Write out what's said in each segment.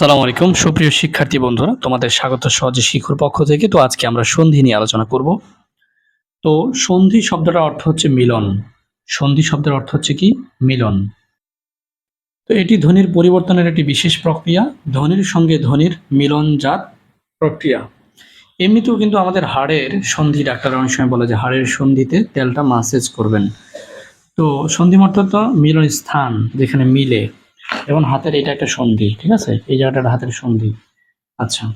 আসসালামু আলাইকুম। সুপ্রিয় শিক্ষার্থী বন্ধুরা, তোমাদের স্বাগত সহজে শিখুর পক্ষ থেকে। তো আজকে আমরা সন্ধি নিয়ে আলোচনা করব। তো সন্ধি শব্দটার অর্থ হচ্ছে মিলন। সন্ধি শব্দের অর্থ হচ্ছে কি? মিলন। তো এটি ধ্বনির পরিবর্তনের একটি বিশেষ প্রক্রিয়া। ধ্বনির সঙ্গে ধ্বনির মিলনজাত প্রক্রিয়া। এমনিতেও কিন্তু আমাদের হাড়ের সন্ধি, ডাক্তার অনেক সময় বলে যে হাড়ের সন্ধিতে তেলটা মাসেজ করবেন। তো সন্ধি অর্থাৎ মিলন স্থান যেখানে মিলে। যেমন হাতের এটা একটা সন্ধি, ঠিক আছে? এই জায়গাটা হাতের সন্ধি। আচ্ছা।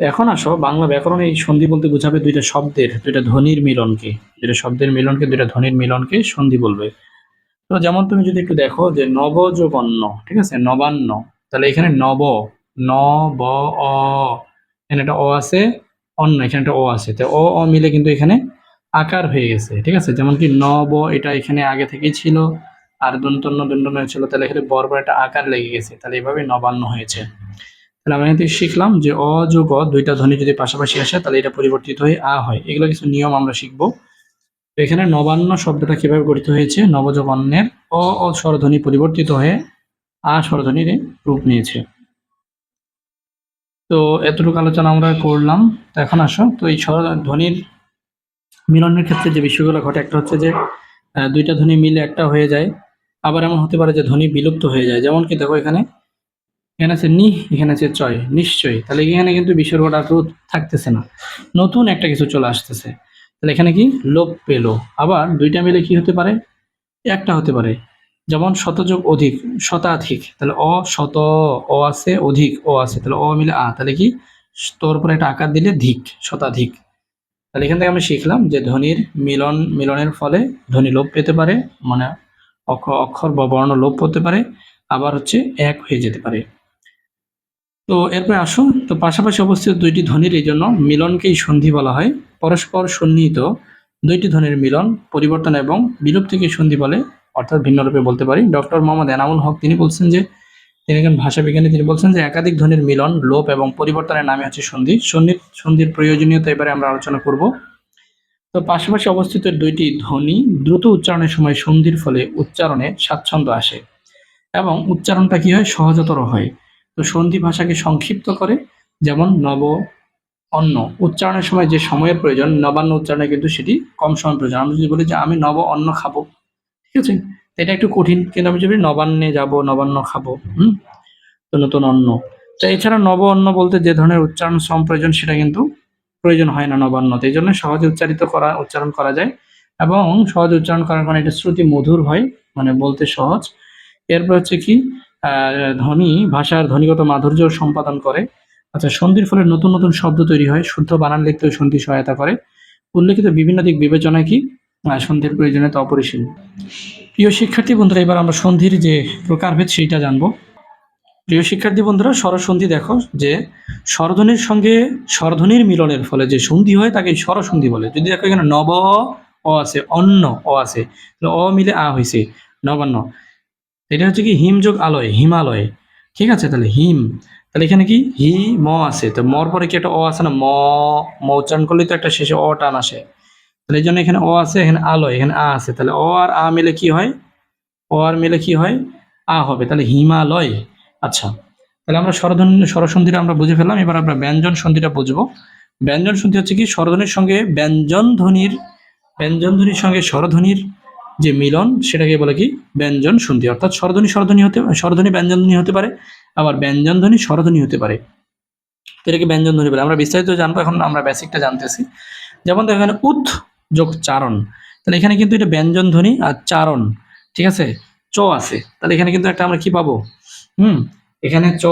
এখন আসো, বাংলা ব্যাকরণে এই সন্ধি বলতে বোঝাবে দুইটা শব্দের, দুইটা ধ্বনির মিলনকে। দুইটা শব্দের মিলনকে, দুইটা ধ্বনির মিলনকে সন্ধি বলবে। তো যেমন তুমি যদি একটু দেখো যে নব যোগ ঠিক আছে? নবান্ন। তাহলে এখানে নব, ন, ব, অ। এখানে একটা অ আছে, অন্য এখানে একটা ও আছে। তো অ অ মিলে কিন্তু এখানে আকার হয়ে গেছে, ঠিক আছে? যেমন কি নব এটা এখানে আগে থেকেই ছিল আর দন্তন্য দন্তন্য ছিল, তাহলে এখানে বর্বর একটা আকার লেগে গেছে, তাহলে এইভাবে নবান্ন হয়েছে। তাহলে আমরা এখান শিখলাম যে অ যোগ অ দুইটা ধ্বনি যদি পাশাপাশি আসে, তাহলে এটা পরিবর্তিত হয়ে আ হয়। এগুলো কিছু নিয়ম আমরা শিখব। এখানে নবান্ন শব্দটা কীভাবে গঠিত হয়েছে? নবযোগ অন্যের অ অ স্বরধ্বনি পরিবর্তিত হয়ে আ স্বরধ্বনির রূপ নিয়েছে। তো এতটুকু আলোচনা আমরা করলাম। তো এখন আসো। তো এই স্বর ধ্বনির মিলনের ক্ষেত্রে যে বিষয়গুলো ঘটে, একটা হচ্ছে যে দুইটা ধ্বনি মিলে একটা হয়ে যায়। আবার এমন হতে পারে যে ধ্বনি বিলুপ্ত হয়ে যায়। যেমন কি দেখো এখানে এখানে আছে নি, এখানে আছে চয় নিশ্চয়ই। তাহলে এখানে কিন্তু বিসর্গটা রোধ থাকতেছে না। নতুন একটা কিছু চলে আসতেছে। তাহলে এখানে কি? লোপ পেল। আবার দুইটা মিলে কি হতে পারে? একটা হতে পারে। যেমন শতযোগ অধিক, শতাধিক। তাহলে অ, শত, অ আছে, অধিক, অ আছে। তাহলে অ মিলে আ। তাহলে কি? তোর উপরে একটা আকার দিলে ধিক, শতাধিক। তাহলে এখান থেকে আমরা শিখলাম যে ধ্বনির মিলন, মিলনের ফলে ধ্বনি লোপ পেতে পারে মানে অক্ষর বা বর্ণ লোপ হতে পারে, আবার হচ্ছে এক হয়ে যেতে পারে। তো এরপরে আসুন, তো পাশাপাশি অবস্থিত দুইটি ধ্বনির এই জন্য মিলনকেই সন্ধি বলা হয়। পরস্পর সন্নিহিত দুইটি ধ্বনির মিলন, পরিবর্তন এবং বিলুপ্তিকে সন্ধি বলে, অর্থাৎ ভিন্ন রূপে বলতে পারি। ডক্টর মোহাম্মদ এনামুল হক, তিনি বলছেন যে, তিনি একজন ভাষাবিজ্ঞানী, তিনি বলছেন যে, একাধিক ধ্বনির মিলন, লোপ এবং পরিবর্তনের নামে হচ্ছে সন্ধি। সন্ধির সন্ধির প্রয়োজনীয়তা এবারে আমরা আলোচনা করব। তো পাশাপাশি অবস্থিত দুইটি ধ্বনি দ্রুত উচ্চারণের সময় সন্ধির ফলে উচ্চারণে স্বাচ্ছন্দ্য আসে এবং উচ্চারণটা কি হয়? সহজতর হয়। তো সন্ধি ভাষাকে সংক্ষিপ্ত করে, যেমন নব, অন্ন। উচ্চারণের সময় যে সময়ের প্রয়োজন, নবান্ন উচ্চারণে কিন্তু সেটি কম সময় প্রয়োজন। আমি যদি বলি যে আমি নব, অন্ন খাব, ঠিক আছে? এটা একটু কঠিন, কিন্তু আমি যদি নবান্নে যাব, নবান্ন খাব, হুম? তো নতুন অন্ন। তো এছাড়া নব, অন্ন বলতে যে ধরনের উচ্চারণ শ্রম প্রয়োজন সেটা কিন্তু প্রয়োজন হয় না নবান্নতে। এই জন্য সহজে উচ্চারিত করা, উচ্চারণ করা যায় এবং সহজ উচ্চারণ করার কারণে এটা শ্রুতি মধুর হয় মানে বলতে সহজ। এরপর হচ্ছে কি ধ্বনি, ভাষার ধ্বনিগত মাধুর্য সম্পাদন করে। আচ্ছা সন্ধির ফলে নতুন নতুন শব্দ তৈরি হয়, শুদ্ধ বানান লিখতেও সন্ধি সহায়তা করে। উল্লেখিত বিভিন্ন দিক বিবেচনায় কি সন্ধির প্রয়োজনীয়তা অপরিসীম। প্রিয় শিক্ষার্থী বন্ধুরা, এবার আমরা সন্ধির যে প্রকারভেদ, সেইটা জানব। প্রিয় শিক্ষার্থী বন্ধুরা, স্বরসন্ধি দেখো যে স্বরধ্বনির সঙ্গে স্বরধ্বনির মিলনের ফলে যে সন্ধি হয় তাকে স্বরসন্ধি বলে। যদি দেখো এখানে নব, অ আছে, অন্ন, অ আছে অ মিলে আ হয়েছে নবান্ন। এটা হচ্ছে কি হিমযোগ আলয়, হিমালয়। ঠিক আছে? তাহলে হিম, তাহলে এখানে কি? হি, ম আছে। তো মর পরে কি একটা অ আছে না? ম ম উচ্চারণ করলে তো একটা শেষে অ টান আসে। তাহলে এই জন্য এখানে অ আছে, এখানে আলয়, এখানে আ আছে। তাহলে অ আর আ মিলে কি হয়? অ আর মিলে কি হয়? আ হবে। তাহলে হিমালয় আচ্ছা তাহলে আমরা স্বরধ্বনি, স্বরসন্ধিটা আমরা বুঝে ফেললাম, এবার আমরা ব্যঞ্জন সন্ধিটা বুঝব। ব্যঞ্জন সন্ধি হচ্ছে কি, স্বরধ্বনির সঙ্গে ব্যঞ্জন ধ্বনির ব্যঞ্জন ধ্বনির সঙ্গে স্বরধ্বনির যে মিলন, সেটাকে বলে কি, ব্যঞ্জন সন্ধি। অর্থাৎ স্বরধ্বনি স্বরধ্বনি হতে, স্বরধ্বনি ব্যঞ্জন ধ্বনি হতে পারে, আবার ব্যঞ্জন ধ্বনি স্বরধ্বনি হতে পারে। এটাকে ব্যঞ্জন ধ্বনি বলে। আমরা বিস্তারিত জানব, এখন আমরা বেসিকটা জানতেছি। যেমন দেখো এখানে যোগ চারণ। তাহলে এখানে কিন্তু এটা ব্যঞ্জন ধ্বনি আর চারণ, ঠিক আছে? চ আছে। তাহলে এখানে কিন্তু একটা আমরা কি পাবো? হুম। এখানে চ,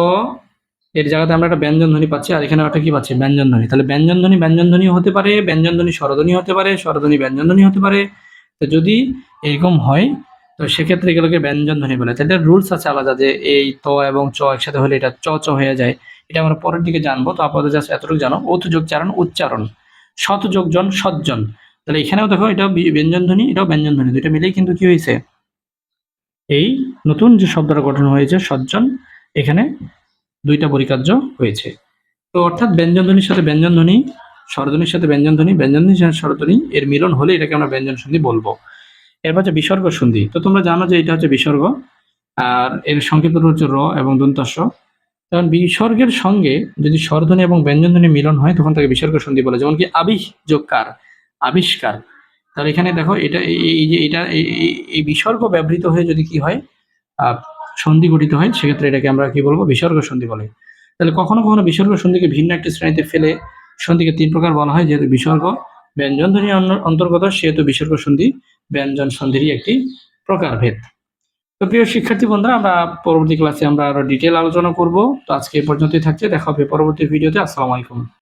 এর জায়গাতে আমরা একটা ব্যঞ্জন ধ্বনি পাচ্ছি, আর এখানে একটা কি পাচ্ছি? ব্যঞ্জন ধ্বনি। তাহলে ব্যঞ্জন ধ্বনি ব্যঞ্জন ধ্বনি হতে পারে, ব্যঞ্জন ধ্বনি স্বরধ্বনি হতে পারে, স্বরধ্বনি ব্যঞ্জন ধ্বনি হতে পারে। তো যদি এরকম হয়, তো সেক্ষেত্রে এগুলোকে ব্যঞ্জন ধ্বনি বলে। তো রুলস আছে আলাদা যে এই ত এবং চ একসাথে হলে এটা চ চ হয়ে যায়। এটা আমরা পরের দিকে জানব, তো আপাতত জাস্ট এতটুকু জানো। ওত যোগ চারণ উচ্চারণ। শত যোগ জন সজ্জন। তাহলে এখানেও দেখো এটা ব্যঞ্জন ধ্বনি, এটাও ব্যঞ্জন ধ্বনি, দুইটা মিলেই কিন্তু কি হয়েছে? এই নতুন যে শব্দটা গঠন হয়েছে, সজ্জন, এখানে দুইটা পরিকার্য হয়েছে। তো অর্থাৎ ব্যঞ্জনধ্বনির সাথে ব্যঞ্জনধ্বনি, স্বরধ্বনির সাথে ব্যঞ্জনধ্বনি, ব্যঞ্জনধ্বনির সাথে স্বরধ্বনি, এর মিলন হলে এটাকে আমরা ব্যঞ্জন সন্ধি বলব। এরপর হচ্ছে বিসর্গ সন্ধি তো তোমরা জানো যে এটা হচ্ছে বিসর্গ, আর এর সংক্ষিপ্ত হচ্ছে র এবং দন্তস্ব যেমন বিসর্গের সঙ্গে যদি স্বরধ্বনি এবং ব্যঞ্জনধ্বনি মিলন হয়, তখন তাকে বিসর্গ সন্ধি বলে। যেমন কি আবিষ যোগকার আবিষ্কার। তাহলে এখানে দেখো, এটা এই যে এটা, এই- বিসর্গ ব্যবহৃত হয়ে যদি কি হয় সন্ধি গঠিত হয়, সেক্ষেত্রে এটাকে আমরা কি বলব? বিসর্গ সন্ধি বলে। তাহলে কখনো কখনো বিসর্গ সন্ধিকে ভিন্ন একটি শ্রেণীতে ফেলে সন্ধিকে তিন প্রকার বলা হয়, যেহেতু বিসর্গ ব্যঞ্জন ধ্বনি অন্তর্গত, সেহেতু বিসর্গ সন্ধি ব্যঞ্জন সন্ধিরই একটি প্রকারভেদ। তো প্রিয় শিক্ষার্থী বন্ধুরা, আমরা পরবর্তী ক্লাসে আমরা আরও ডিটেল আলোচনা করব। তো আজকে এই পর্যন্তই থাকছে, দেখা হবে পরবর্তী ভিডিওতে। আসসালামু আলাইকুম।